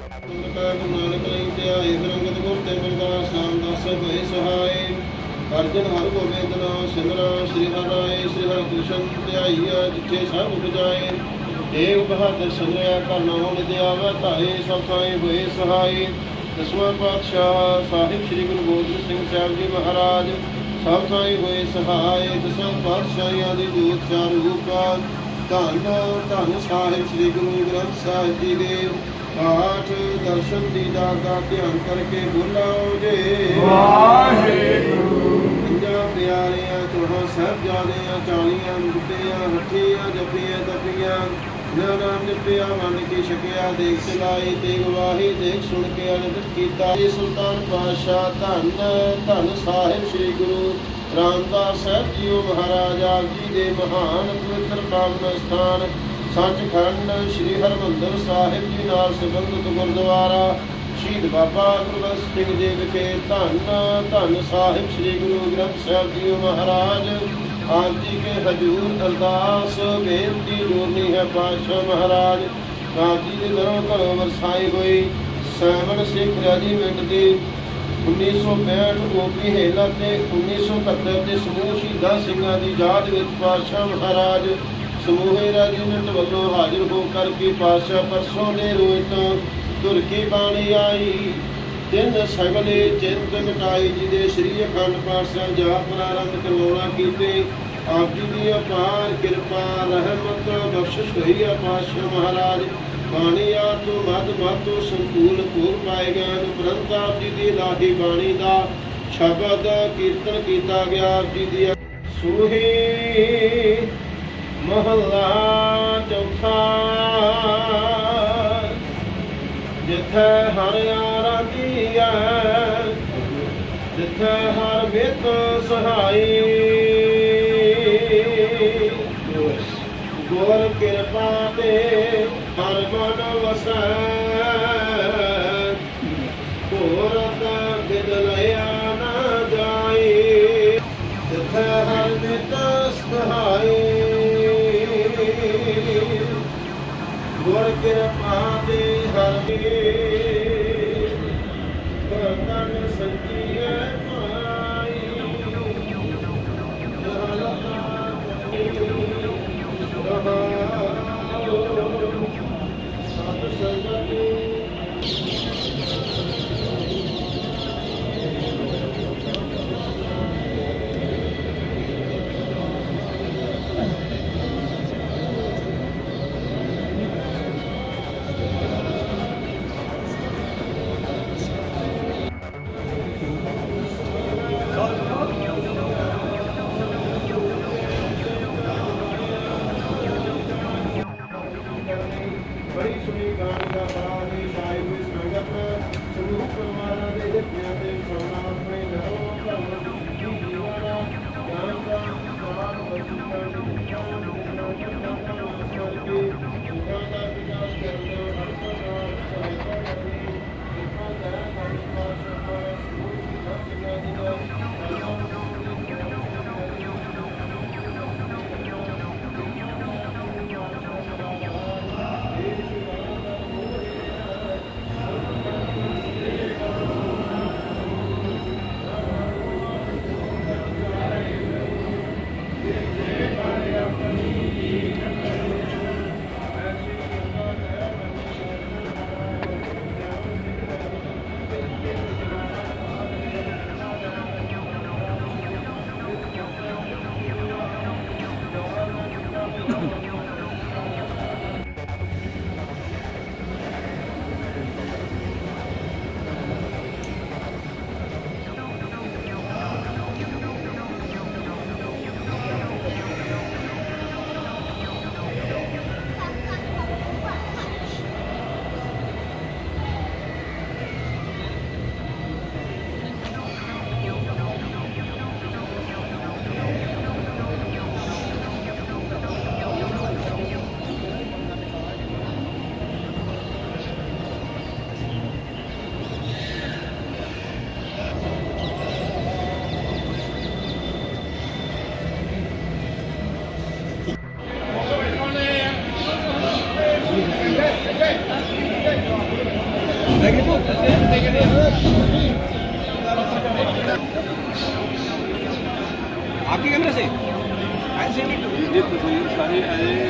ਗੁਰਕਾਰ ਨਾਨਕ ਲਈ ਧਿਆਏ ਰੰਗਤ ਗੁਰ ਤੇ ਬੰਦਾ ਸ਼ਾਮ ਦਸ ਭਏ ਸਹਾਏ ਅਰਜਨ ਹਰ ਗੋਬਿੰਦ ਨਾਮ ਸਿਮਰਾ ਸ੍ਰੀ ਹਰਿ ਰਾਏ ਸ੍ਰੀ ਹਰਿ ਕ੍ਰਿਸ਼ਨ ਧਿਆਈਆ ਜਿੱਥੇ ਸਭ ਉਪਜਾਏ ਏਕ ਬਹਾਦਰ ਸਿਮਰਿਆ ਕਰਨਾ ਹੁਣ ਦਿਆਵਾ ਧਾਏ ਸਭ ਥਾਈ ਹੋਏ ਸਹਾਈ ਦਸਵਾਂ ਪਾਤਸ਼ਾਹ ਸਾਹਿਬ ਸ੍ਰੀ ਗੁਰੂ ਗੋਬਿੰਦ ਸਿੰਘ ਸਾਹਿਬ ਜੀ ਮਹਾਰਾਜ ਸਭ ਥਾਈ ਹੋਏ ਸਹਾਈ ਦਸਾਂ ਪਾਤਸ਼ਾਹਾਂ ਦੀ ਜੋਤ ਚਾਰ ਧੰਨ ਧੰਨ ਸਾਹਿਬ, ਸ੍ਰੀ ਗੁਰੂ ਗ੍ਰੰਥ ਸਾਹਿਬ ਜੀ ਦੇ ਪਾਠ ਦਰਸ਼ਨ ਦੀਦਾਰ ਦਾ ਧਿਆਨ ਕਰਕੇ ਬੋਲਾਓ ਜੇ। ਵਾਹਿਗੁਰੂ। ਪੰਜਾਂ ਪਿਆਰਿਆਂ ਚੋਹਾਂ ਸਾਹਿਬਜ਼ਾਦਿਆਂ ਚਾਲੀਆਂ ਮੁਕਤਿਆਂ ਹੱਠੀਆਂ ਜੱਫੀਆਂ ਤਪੀਆਂ ਨਾ ਨਾਮ ਜਪਿਆ ਮਨ ਕੀ ਛਕਿਆ ਦੇਖ ਚਲਾਈ ਤੇ ਗਵਾਹੀ ਦੇਖ ਸੁਣ ਕੇ ਅਨੰਦ ਕੀਤਾ। ਜੀ ਸੁਲਤਾਨ ਪਾਤਸ਼ਾਹ ਧੰਨ ਧੰਨ ਸਾਹਿਬ ਸ੍ਰੀ ਗੁਰੂ ਰਾਮਦਾਸ ਸਾਹਿਬ ਜੀਓ ਮਹਾਰਾਜ ਆਪ ਜੀ ਦੇ ਮਹਾਨ ਪਵਿੱਤਰ ਪਾਵਨ ਸਥਾਨ ਸੱਚਖੰਡ ਸ੍ਰੀ ਹਰਮੰਦਰ ਸਾਹਿਬ ਜੀ ਨਾਲ ਸੰਬੰਧਿਤ ਗੁਰਦੁਆਰਾ, ਸ਼ਹੀਦ ਬਾਬਾ ਗੁਰਬਖਸ਼ ਸਿੰਘ ਜੀ ਵਿਖੇ ਧੰਨ ਧੰਨ ਸਾਹਿਬ ਸ੍ਰੀ ਗੁਰੂ ਗ੍ਰੰਥ ਸਾਹਿਬ ਜੀ ਮਹਾਰਾਜ। ਆਪ ਜੀ ਕੇ ਹਜੂਰ ਅਰਦਾਸ, ਬੇਨਤੀ ਜੋਰਨੀ ਹੈ ਪਾਤਸ਼ਾਹ ਮਹਾਰਾਜ। ਆਪ ਜੀ ਦੇ ਦਰੋਂ ਘਰੋਂ ਵਰਸਾਈ ਹੋਈ ਸੈਵਨ ਸਿੱਖ ਰੈਜੀਮੈਂਟ ਦੀ 1965 ਓਪੀ ਹੇਲਾ ਤੇ 1971 ਦੇ ਸਮੂਹ ਸ਼ਹੀਦਾਂ ਸਿੰਘਾਂ ਦੀ ਯਾਦ ਵਿੱਚ ਪਾਤਸ਼ਾਹ ਮਹਾਰਾਜ ਸਮੂਹੇ ਰੈਜੀਮੈਂਟ ਵੱਲੋਂ ਹਾਜ਼ਰ ਹੋ ਕਰਕੇ ਪਾਤਸ਼ਾਹ ਪਰਸੋਂ ਦੇ ਰੋਜ਼ ਤੋਂ ਤੁਰ ਕੀ ਬਾਣੀ ਆਈ। ਤਿੰਨ ਸਗਲੇ ਚਿੰਤ ਮਿਟਾਈ ਜੀ ਦੇ ਸ੍ਰੀ ਅਖੰਡ ਪਾਠ ਸਾਹਿਬ ਜਾਪ ਪ੍ਰਾਰੰਭ ਕਰਵਾਉਣਾ ਕੀਤੇ, ਆਪ ਜੀ ਦੀ ਅਪਾਰ ਕਿਰਪਾ, ਰਹਿਮਤ, ਬਖਸ਼ਿਸ਼ ਹੋਈ ਆ ਪਾਤਸ਼ਾਹ ਮਹਾਰਾਜ। ਬਾਣੀ ਆ ਤੋਂ ਮਦ ਮਤੋ ਸੰਤੂਲ ਪੂਰ ਪਾਏ ਗਏ ਹਨ ਉਪਰੰਤ ਆਪ ਜੀ ਦੀ ਲਾਹੀ ਬਾਣੀ ਦਾ ਸ਼ਬਦ ਕੀਰਤਨ ਕੀਤਾ ਗਿਆ। ਆਪ ਜੀ ਦੀ ਸੁਹੀ ਮਹੱਲਾ ਚੌਥਾ। ਜਿੱਥੇ ਹਰ ਯਾਰਾਂ ਦੀ ਐ ਜਿੱਥੇ ਹਰ ਮਿੱਤ ਸਹਾਈ। ਗੁਰ ਇਹ ਤਸਵੀਰ ਸਾਰੇ ਆਏ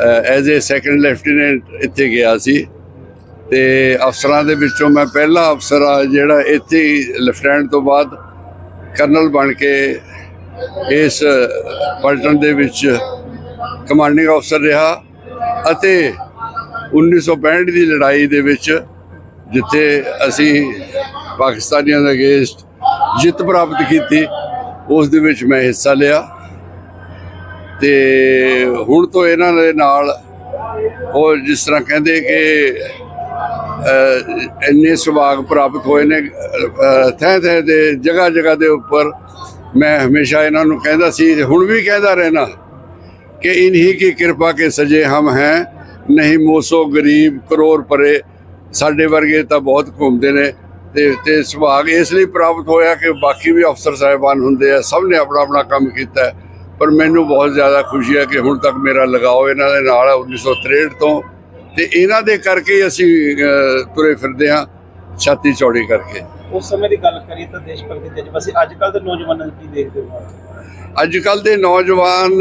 ਐਜ਼ ਅ ਸੈਕੰਡ ਲੈਫਟੀਨੈਂਟ ਇੱਥੇ ਗਿਆ ਸੀ ਤੇ ਅਫਸਰਾਂ ਦੇ ਵਿੱਚੋਂ ਮੈਂ ਪਹਿਲਾ ਅਫਸਰ ਆ ਜਿਹੜਾ ਇੱਥੇ ਲੈਫਟੀਨੈਂਟ ਤੋਂ ਬਾਅਦ ਕਰਨਲ ਬਣ ਕੇ ਇਸ ਪਲਟਨ ਦੇ ਵਿੱਚ ਕਮਾਂਡਿੰਗ ਅਫਸਰ ਰਿਹਾ ਅਤੇ 1965 ਦੀ ਲੜਾਈ ਦੇ ਵਿੱਚ ਜਿੱਥੇ ਅਸੀਂ ਪਾਕਿਸਤਾਨੀਆਂ ਦੇ ਅਗੇਂਸਟ ਜਿੱਤ ਪ੍ਰਾਪਤ ਕੀਤੀ, ਉਸ ਦੇ ਵਿੱਚ ਮੈਂ ਹਿੱਸਾ ਲਿਆ। ਤੇ ਹੁਣ ਤੋਂ ਇਹਨਾਂ ਦੇ ਨਾਲ ਉਹ ਜਿਸ ਤਰ੍ਹਾਂ ਕਹਿੰਦੇ ਕਿ ਇੰਨੇ ਸੁਭਾਗ ਪ੍ਰਾਪਤ ਹੋਏ ਨੇ ਥੈ ਥੈ ਦੇ ਜਗ੍ਹਾ ਜਗ੍ਹਾ ਦੇ ਉੱਪਰ ਮੈਂ ਹਮੇਸ਼ਾ ਇਹਨਾਂ ਨੂੰ ਕਹਿੰਦਾ ਸੀ, ਹੁਣ ਵੀ ਕਹਿੰਦਾ ਰਹਿਣਾ ਕਿ ਇਨਹੀ ਕੀ ਕਿਰਪਾ ਕੇ ਸਜੇ ਹਮ ਹੈ, ਨਹੀਂ ਮੋਸੋ ਗਰੀਬ ਕਰੋੜ ਪਰੇ, ਸਾਡੇ ਵਰਗੇ ਤਾਂ ਬਹੁਤ ਘੁੰਮਦੇ ਨੇ ਤੇ ਤੇ ਸੁਭਾਗ ਇਸ ਲਈ ਪ੍ਰਾਪਤ ਹੋਇਆ ਕਿ ਬਾਕੀ ਵੀ ਅਫਸਰ ਸਾਹਿਬਾਨ ਹੁੰਦੇ ਆ, ਸਭ ਨੇ ਆਪਣਾ ਆਪਣਾ ਕੰਮ ਕੀਤਾ। ਪਰ ਮੈਨੂੰ ਬਹੁਤ ਜ਼ਿਆਦਾ ਖੁਸ਼ੀ ਹੈ ਕਿ ਹੁਣ ਤੱਕ ਮੇਰਾ ਲਗਾਓ ਇਹਨਾਂ ਦੇ ਨਾਲ ਹੈ 1963 ਤੋਂ। ਤੇ ਇਹਨਾਂ ਦੇ ਕਰਕੇ ਅਸੀਂ ਤੁਰੇ ਫਿਰਦੇ ਹਾਂ ਛਾਤੀ ਚੌੜੀ ਕਰਕੇ। ਉਸ ਸਮੇਂ ਦੀ ਗੱਲ ਕਰੀਏ ਤਾਂ ਦੇਸ਼ ਭਗਤੀ ਜਜ਼ਬਾ ਸੀ ਅੱਜ ਕੱਲ ਦੇ ਨੌਜਵਾਨਾਂ ਨੂੰ ਕੀ ਦੇਖਦੇ ਹੋ? ਅੱਜ ਕੱਲ ਦੇ ਨੌਜਵਾਨ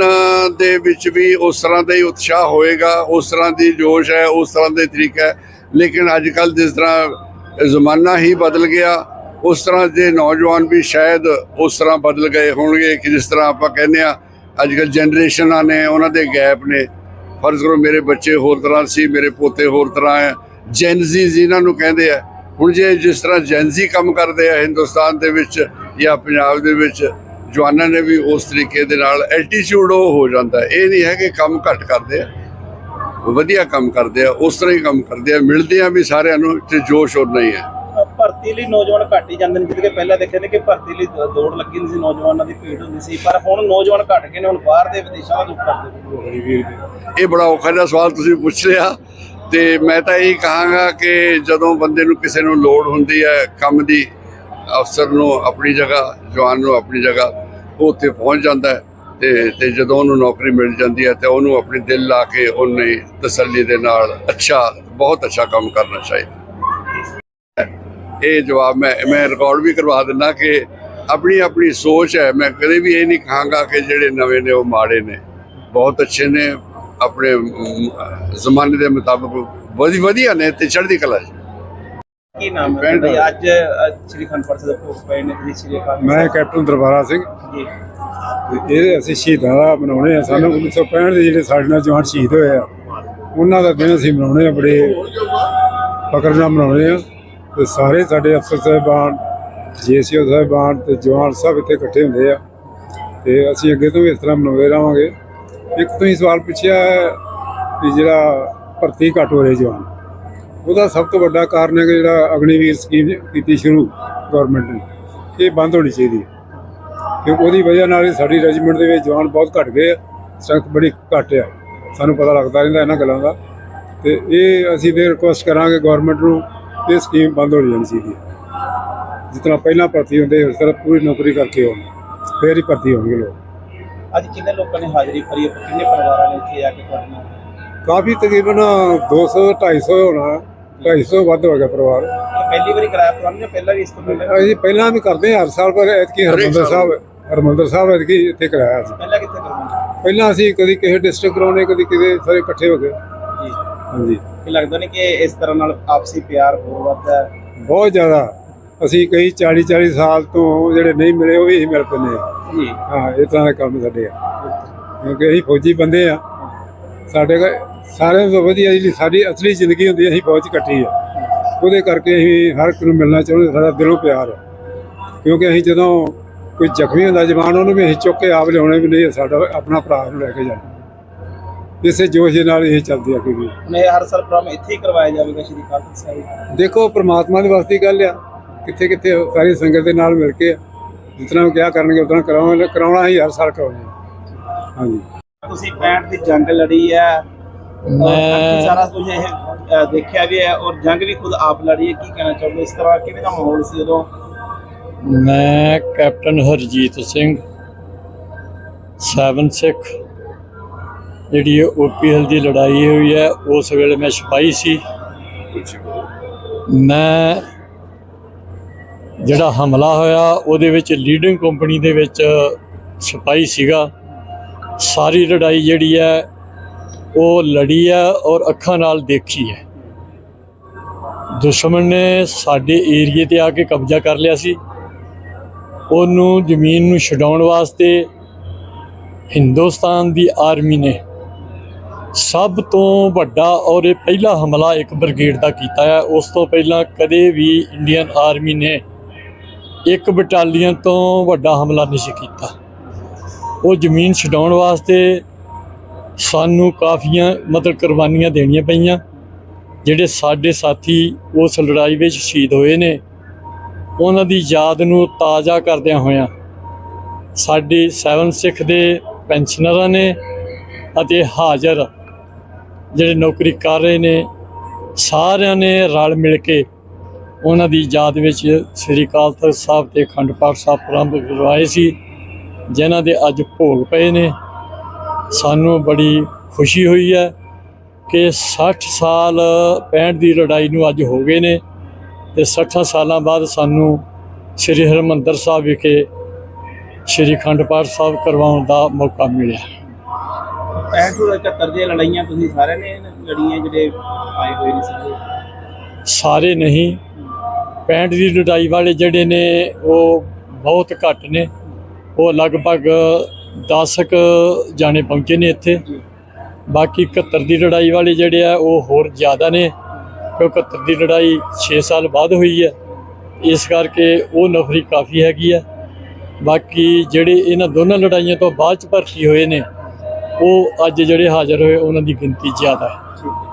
ਦੇ ਵਿੱਚ ਵੀ ਉਸ ਤਰ੍ਹਾਂ ਦਾ ਹੀ ਉਤਸ਼ਾਹ ਹੋਏਗਾ ਉਸ ਤਰ੍ਹਾਂ ਦੀ ਜੋਸ਼ ਹੈ ਉਸ ਤਰ੍ਹਾਂ ਦੇ ਤਰੀਕਾ ਹੈ। ਲੇਕਿਨ ਅੱਜ ਕੱਲ ਜਿਸ ਤਰ੍ਹਾਂ ਜ਼ਮਾਨਾ ਹੀ ਬਦਲ ਗਿਆ ਉਸ ਤਰ੍ਹਾਂ ਦੇ ਨੌਜਵਾਨ ਵੀ ਸ਼ਾਇਦ ਉਸ ਤਰ੍ਹਾਂ ਬਦਲ ਗਏ ਹੋਣਗੇ ਕਿ ਜਿਸ ਤਰ੍ਹਾਂ ਆਪਾਂ ਕਹਿੰਦੇ ਆ ਅੱਜ ਕੱਲ ਜਨਰੇਸ਼ਨਾਂ ਨੇ, ਉਹਨਾਂ ਦੇ ਗੈਪ ਨੇ। ਫਰਜ਼ ਕਰੋ ਮੇਰੇ ਬੱਚੇ ਹੋਰ ਤਰ੍ਹਾਂ ਸੀ, ਮੇਰੇ ਪੋਤੇ ਹੋਰ ਤਰ੍ਹਾਂ ਹੈ। ਜੈਨਜ਼ੀ ਜਿਨ੍ਹਾਂ ਨੂੰ ਕਹਿੰਦੇ ਆ, ਹੁਣ ਜੇ ਜਿਸ ਤਰ੍ਹਾਂ ਜੈਨਜ਼ੀ ਕੰਮ ਕਰਦੇ ਆ ਹਿੰਦੁਸਤਾਨ ਦੇ ਵਿੱਚ ਜਾਂ ਪੰਜਾਬ ਦੇ ਵਿੱਚ, ਜਵਾਨਾਂ ਨੇ ਵੀ ਉਸ ਤਰੀਕੇ ਦੇ ਨਾਲ ਐਲਟੀਟਿਊਡ ਉਹ ਹੋ ਜਾਂਦਾ ਇਹ ਨਹੀਂ ਹੈ ਕਿ ਕੰਮ ਘੱਟ ਕਰਦੇ ਆ, ਵਧੀਆ ਕੰਮ ਕਰਦੇ ਆ, ਉਸ ਤਰ੍ਹਾਂ ਹੀ ਕੰਮ ਕਰਦੇ ਆ। ਮਿਲਦੇ ਆ ਵੀ ਸਾਰਿਆਂ ਨੂੰ ਤੇ ਜੋਸ਼ ਉਨਾ ਨਹੀਂ ਹੈ। ਭਰਤੀ ਲਈ ਨੌਜਵਾਨ ਘੱਟ ਹੀ ਜਾਂਦੇ ਨੇ ਜਿਵੇਂ ਪਹਿਲਾਂ ਦੇਖਿਆ ਨੇ ਕਿ ਭਰਤੀ ਲਈ ਦੌੜ ਲੱਗੀ ਹੁੰਦੀ ਸੀ, ਨੌਜਵਾਨਾਂ ਦੀ ਭੀੜ ਹੁੰਦੀ ਸੀ, ਪਰ ਹੁਣ ਨੌਜਵਾਨ ਘੱਟ ਗਏ ਨੇ, ਹੁਣ ਬਾਹਰ ਦੇ ਵਿਦੇਸ਼ਾਂ ਦਾ ਕਰਦੇ ਨੇ। ਇਹ ਬੜਾ ਔਖਾ ਜਿਹਾ ਸਵਾਲ ਤੁਸੀਂ ਪੁੱਛ ਲਿਆ। ਤੇ ਮੈਂ ਤਾਂ ਇਹ ਕਹਾਂਗਾ ਕਿ ਜਦੋਂ ਬੰਦੇ ਨੂੰ ਕਿਸੇ ਨੂੰ ਲੋੜ ਹੁੰਦੀ ਹੈ ਕੰਮ ਦੀ, ਅਫਸਰ ਨੂੰ ਆਪਣੀ ਜਗ੍ਹਾ, ਜਵਾਨ ਨੂੰ ਆਪਣੀ ਜਗ੍ਹਾ, ਉਹ ਉੱਥੇ ਪਹੁੰਚ ਜਾਂਦਾ ਹੈ ਤੇ ਤੇ ਜਦੋਂ ਉਹਨੂੰ ਨੌਕਰੀ ਮਿਲ ਜਾਂਦੀ ਹੈ ਤੇ ਉਹਨੂੰ ਆਪਣੇ ਦਿਲ ਲਾ ਕੇ ਉਹਨੇ ਤਸੱਲੀ ਦੇ ਨਾਲ ਅੱਛਾ, ਬਹੁਤ ਅੱਛਾ ਕੰਮ ਕਰਨਾ ਚਾਹੀਦਾ। ਇਹ ਜਵਾਬ ਮੈਂ ਮੈਂ ਰਿਕਾਰਡ ਵੀ ਕਰਵਾ ਦਿੰਦਾ ਕਿ ਆਪਣੀ ਆਪਣੀ ਸੋਚ ਹੈ। ਮੈਂ ਕਦੇ ਵੀ ਇਹ ਨਹੀਂ ਕਹਾਂਗਾ ਕਿ ਜਿਹੜੇ ਨਵੇਂ ਨੇ ਉਹ ਮਾੜੇ ਨੇ। ਬਹੁਤ ਅੱਛੇ ਨੇ। ਆਪਣੇ ਜ਼ਮਾਨੇ ਦੇ ਮੁਤਾਬਕ ਵਧੀ ਵਧੀਆ ਨੇ ਤੇ ਚੜ੍ਹਦੀ ਕਲਾ ਕੀ ਨਾਮ ਹੈ? ਅੱਜ ਸ਼੍ਰੀ ਖੰਡ ਸਾਹਿਬ ਦੇ ਭੋਗ ਪਏ ਨੇ ਸ਼੍ਰੀ ਅਕਾਲ ਮੈਂ ਕੈਪਟਨ ਦਰਬਾਰਾ ਸਿੰਘ। ਜੀ। ਇਹ ਅਸੀਂ ਸ਼ਹੀਦਾਂ ਦਾ ਮਨਾਉਣੇ ਆ। ਸਾਨੂੰ 1965 ਦੇ ਜਿਹੜੇ ਸਾਡੇ ਨਾਲ ਜਵਾਨ ਸ਼ਹੀਦ ਹੋਏ ਆ ਉਹਨਾਂ ਦਾ ਦਿਨ ਅਸੀਂ ਮਨਾਉਣੇ ਆ ਬੜੇ ਫਕਰ ਨਾਲ ਮਨਾਉਣੇ ਆ। ਤੇ ਸਾਰੇ ਸਾਡੇ ਅਫਸਰ ਸਾਹਿਬਾਨ, ਜੀਸੀਓ ਸਾਹਿਬਾਨ ਤੇ ਜਵਾਨ ਸਭ ਇੱਥੇ ਇਕੱਠੇ ਹੁੰਦੇ ਆ। ਤੇ ਅਸੀਂ ਅੱਗੇ ਤੋਂ ਵੀ ਇਸ ਤਰ੍ਹਾਂ ਮਨਾਉਂਦੇ ਰਹਾਂਗੇ। ਇੱਕ ਤੁਸੀਂ ਸਵਾਲ ਪੁੱਛਿਆ ਹੈ ਵੀ ਜਿਹੜਾ ਭਰਤੀ ਘੱਟ ਹੋ ਰਹੇ ਜਵਾਨ, ਉਹਦਾ ਸਭ ਤੋਂ ਵੱਡਾ ਕਾਰਨ ਹੈ ਕਿ ਜਿਹੜਾ ਅਗਨੀਵੀਰ ਸਕੀਮ ਕੀਤੀ ਸ਼ੁਰੂ ਗਵਰਨਮੈਂਟ ਨੇ, ਇਹ ਬੰਦ ਹੋਣੀ ਚਾਹੀਦੀ ਹੈ। ਕਿਉਂਕਿ ਉਹਦੀ ਵਜ੍ਹਾ ਨਾਲ ਸਾਡੀ ਰੈਜੀਮੈਂਟ ਦੇ ਵਿੱਚ ਜਵਾਨ ਬਹੁਤ ਘਟ ਗਏ ਆ ਸਟਰੈਂਥ ਬੜੀ ਘੱਟ ਆ। ਸਾਨੂੰ ਪਤਾ ਲੱਗਦਾ ਰਹਿੰਦਾ ਇਹਨਾਂ ਗੱਲਾਂ ਦਾ। ਤੇ ਇਹ ਅਸੀਂ ਫਿਰ ਰਿਕੁਐਸਟ ਕਰਾਂਗੇ ਗਵਰਨਮੈਂਟ ਨੂੰ ਇਹ ਸਕੀਮ ਬੰਦ ਹੋਣੀ ਜਾਣੀ ਹੈ ਜਿਸ ਤਰ੍ਹਾਂ ਪਹਿਲਾਂ ਭਰਤੀ ਹੁੰਦੇ ਉਸ ਤਰ੍ਹਾਂ ਪੂਰੀ ਨੌਕਰੀ ਕਰਕੇ ਹੋਣ ਫੇਰ ਹੀ ਭਰਤੀ ਹੋਣਗੇ ਲੋਕ। ਅੱਜ ਕਿੰਨੇ ਲੋਕਾਂ ਨੇ ਹਾਜ਼ਰੀ ਭਰੀ ਹੈ ਕਿੰਨੇ ਪਰਿਵਾਰਾਂ ਨੇ ਇੱਥੇ ਆ ਕੇ ਤੁਹਾਡੇ ਨਾਲ? ਕਾਫੀ ਤਕਰੀਬਨ 200 250 ਹੋਣਾ 250 ਵੱਧ ਹੋ ਗਿਆ ਪਰਿਵਾਰ। ਪਹਿਲੀ ਵਾਰੀ ਕਰਾਇਆ ਪ੍ਰੋਗਰਾਮ ਜਾਂ ਪਹਿਲਾਂ ਵੀ ਇਸ ਤੋਂ ਪਹਿਲਾਂ? ਅਸੀਂ ਪਹਿਲਾਂ ਵੀ ਕਰਦੇ ਹਾਂ ਹਰ ਸਾਲ ਪਰ ਐਤਕੀ ਹਰਮੰਦਰ ਸਾਹਿਬ ਹਰਮੰਦਰ ਸਾਹਿਬ ਐਤਕੀ ਇੱਥੇ ਕਰਾਇਆ ਸੀ ਪਹਿਲਾਂ ਕਿੱਥੇ ਕਰਵਾਉਂਦੇ ਪਹਿਲਾਂ ਅਸੀਂ ਕਦੀ ਕਿਸੇ ਡਿਸਟ੍ਰਿਕਟ ਕਰਾਉਣੇ ਕਦੀ ਕਿਤੇ ਸਾਰੇ ਇਕੱਠੇ ਹੋ ਗਏ। ਜੀ ਹਾਂਜੀ। ਲੱਗਦਾ ਨਹੀਂ ਕਿ ਇਸ ਤਰ੍ਹਾਂ ਨਾਲ ਆਪਸੀ ਪਿਆਰ ਹੋਰ ਵੱਧਦਾ ਹੈ? ਬਹੁਤ ਜ਼ਿਆਦਾ। ਅਸੀਂ ਕਈ 40 40 ਸਾਲ ਤੋਂ ਜਿਹੜੇ ਨਹੀਂ ਮਿਲੇ ਉਹ ਵੀ ਅਸੀਂ ਮਿਲ ਹਾਂ ਜੀ। ਹਾਂ ਇਸ ਤਰ੍ਹਾਂ ਦੇ ਕੰਮ ਸਾਡੇ ਆ। ਕਿਉਂਕਿ ਅਸੀਂ ਫੌਜੀ ਬੰਦੇ ਆ। ਸਾਡੇ ਕੋਲ ਸਾਰਿਆਂ ਤੋਂ ਵਧੀਆ ਜਿਹੜੀ ਸਾਡੀ ਅਸਲੀ ਜ਼ਿੰਦਗੀ ਹੁੰਦੀ ਹੈ, ਅਸੀਂ ਫੌਜ 'ਚ ਕੱਟੀ ਆ। ਉਹਦੇ ਕਰਕੇ ਅਸੀਂ ਹਰ ਇੱਕ ਨੂੰ ਮਿਲਣਾ ਚਾਹੁੰਦੇ ਸਾਡਾ ਦਿਲੋਂ ਪਿਆਰ ਹੈ ਕਿਉਂਕਿ ਅਸੀਂ ਜਦੋਂ ਕੋਈ ਜ਼ਖਮੀ ਹੁੰਦਾ ਜਵਾਨ ਉਹਨੂੰ ਵੀ ਅਸੀਂ ਚੁੱਕ ਕੇ ਆਪ ਲਿਆਉਣੇ ਵੀ ਨਹੀਂ ਸਾਡਾ ਆਪਣਾ ਭਰਾ ਨੂੰ ਲੈ ਕੇ ਜਾਣਾ। ਇਸੇ ਜੋਸ਼ ਦੇ ਨਾਲ ਇਹ ਚੱਲਦੀ ਆ ਕਿ ਹੁਣ ਇਹ ਹਰ ਸਾਲ ਪ੍ਰੋਗਰਾਮ ਇੱਥੇ ਹੀ ਕਰਵਾਇਆ ਜਾਵੇਗਾ ਸ਼੍ਰੀ ਕਾਲਤਕ ਸਾਹਿਬ ਦੇਖੋ ਪ੍ਰਮਾਤਮਾ ਦੇ ਵਾਸਤੇ ਗੱਲ ਆ। ਕਿੱਥੇ ਕਿੱਥੇ ਸਾਰੀ ਸੰਗਤ ਦੇ ਨਾਲ ਮਿਲ ਕੇ ਜਿਤਨਾ ਉਹ ਕਿਹਾ ਕਰਨਗੇ ਉਤਨਾ ਕਰਾਉਣਾ ਕਰਾਉਣਾ ਹੀ ਹਰ ਸਾਲ ਕਰਾਉਣਾ। ਹਾਂਜੀ। ਤੁਸੀਂ 65 ਦੀ ਜੰਗ ਲੜੀ ਹੈ ਮੈਂ ਸਾਰਾ ਕੁਝ ਇਹ ਦੇਖਿਆ ਵੀ ਹੈ ਔਰ ਜੰਗ ਵੀ ਖੁਦ ਆਪ ਲੜੀ ਹੈ। ਕੀ ਕਹਿਣਾ ਚਾਹੋਗੇ? ਇਸ ਤਰ੍ਹਾਂ ਕਿਵੇਂ ਦਾ ਮਾਹੌਲ ਸੀ ਉਦੋਂ? ਮੈਂ ਕੈਪਟਨ ਹਰਜੀਤ ਸਿੰਘ 7 ਸਿੱਖ ਜਿਹੜੀ ਓਪੀਐਲ ਦੀ ਲੜਾਈ ਹੋਈ ਹੈ, ਉਸ ਵੇਲੇ ਮੈਂ ਸਿਪਾਹੀ ਸੀ। ਮੈਂ ਜਿਹੜਾ ਹਮਲਾ ਹੋਇਆ, ਉਹਦੇ ਵਿੱਚ ਲੀਡਿੰਗ ਕੰਪਨੀ ਦੇ ਵਿੱਚ ਸਿਪਾਹੀ ਸੀਗਾ। ਸਾਰੀ ਲੜਾਈ ਜਿਹੜੀ ਹੈ, ਉਹ ਲੜੀ ਹੈ ਔਰ ਅੱਖਾਂ ਨਾਲ ਦੇਖੀ ਹੈ। ਦੁਸ਼ਮਣ ਨੇ ਸਾਡੇ ਏਰੀਏ ਤੇ ਆ ਕੇ ਕਬਜ਼ਾ ਕਰ ਲਿਆ ਸੀ। ਉਹਨੂੰ ਜ਼ਮੀਨ ਨੂੰ ਛਡਾਉਣ ਵਾਸਤੇ ਹਿੰਦੁਸਤਾਨ ਦੀ ਆਰਮੀ ਨੇ ਸਭ ਤੋਂ ਵੱਡਾ ਔਰ ਇਹ ਪਹਿਲਾ ਹਮਲਾ ਇੱਕ ਬ੍ਰਿਗੇਡ ਦਾ ਕੀਤਾ ਹੈ। ਉਸ ਤੋਂ ਪਹਿਲਾਂ ਕਦੇ ਵੀ ਇੰਡੀਅਨ ਆਰਮੀ ਨੇ ਇੱਕ ਬਟਾਲੀਅਨ ਤੋਂ ਵੱਡਾ ਹਮਲਾ ਨਹੀਂ ਸੀ ਕੀਤਾ। ਉਹ ਜ਼ਮੀਨ ਛਡਾਉਣ ਵਾਸਤੇ ਸਾਨੂੰ ਕਾਫੀਆਂ, ਮਤਲਬ ਕੁਰਬਾਨੀਆਂ ਦੇਣੀਆਂ ਪਈਆਂ, ਜਿਹੜੇ ਸਾਡੇ ਸਾਥੀ ਉਸ ਲੜਾਈ ਵਿੱਚ ਸ਼ਹੀਦ ਹੋਏ ਨੇ। ਉਹਨਾਂ ਦੀ ਯਾਦ ਨੂੰ ਤਾਜ਼ਾ ਕਰਦਿਆਂ ਹੋਇਆਂ ਸਾਡੇ 7 ਸਿੱਖ ਦੇ ਪੈਨਸ਼ਨਰਾਂ ਨੇ ਅਤੇ ਹਾਜ਼ਰ ਜਿਹੜੇ ਨੌਕਰੀ ਕਰ ਰਹੇ ਨੇ, ਸਾਰਿਆਂ ਨੇ ਰਲ ਮਿਲ ਕੇ ਉਹਨਾਂ ਦੀ ਯਾਦ ਵਿੱਚ ਸ੍ਰੀ ਅਕਾਲ ਤਖਤ ਸਾਹਿਬ ਤੇ ਅਖੰਡ ਪਾਠ ਸਾਹਿਬ ਪ੍ਰਾਰੰਭ ਕਰਵਾਏ ਸੀ, ਜਿਨ੍ਹਾਂ ਦੇ ਅੱਜ ਭੋਗ ਪਏ ਨੇ। ਸਾਨੂੰ ਬੜੀ ਖੁਸ਼ੀ ਹੋਈ ਹੈ ਕਿ 60 ਸਾਲ 65 ਦੀ ਲੜਾਈ ਨੂੰ ਅੱਜ ਹੋ ਗਏ ਨੇ ਤੇ 60 ਸਾਲਾਂ ਬਾਅਦ ਸਾਨੂੰ ਸ੍ਰੀ ਹਰਿਮੰਦਰ ਸਾਹਿਬ ਵਿਖੇ ਸ੍ਰੀ ਅਖੰਡ ਪਾਠ ਸਾਹਿਬ ਕਰਵਾਉਣ ਦਾ ਮੌਕਾ ਮਿਲਿਆ। 65 ਤੋਂ 71 ਦੀਆਂ ਲੜਾਈਆਂ ਤੁਸੀਂ ਸਾਰਿਆਂ ਨੇ ਲੜੀਆਂ ਜਿਹੜੇ ਆਏ ਹੋਏ ਨੇ ਸਾਰੇ। ਸਾਰੇ ਨਹੀਂ। 65 ਦੀ ਲੜਾਈ ਵਾਲੇ ਜਿਹੜੇ ਨੇ, ਉਹ ਬਹੁਤ ਘੱਟ ਨੇ। ਉਹ ਲਗਭਗ 10 ਕੁ ਜਾਣੇ ਪਹੁੰਚੇ ਨੇ ਇੱਥੇ। ਬਾਕੀ 71 ਦੀ ਲੜਾਈ ਵਾਲੇ ਜਿਹੜੇ ਆ, ਉਹ ਹੋਰ ਜ਼ਿਆਦਾ ਨੇ। ਕਿਉਂਕਿ 71 ਦੀ ਲੜਾਈ 6 ਸਾਲ ਬਾਅਦ ਹੋਈ ਹੈ। ਇਸ ਕਰਕੇ ਉਹ ਨਫਰੀ ਕਾਫੀ ਹੈਗੀ ਆ ਬਾਕੀ ਜਿਹੜੇ ਇਹਨਾਂ ਦੋਨਾਂ ਲੜਾਈਆਂ ਤੋਂ ਬਾਅਦ ਚ ਭਰਤੀ ਹੋਏ ਨੇ ਉਹ ਅੱਜ ਜਿਹੜੇ ਹਾਜ਼ਰ ਹੋਏ ਉਹਨਾਂ ਦੀ ਗਿਣਤੀ ਜ਼ਿਆਦਾ ਹੈ।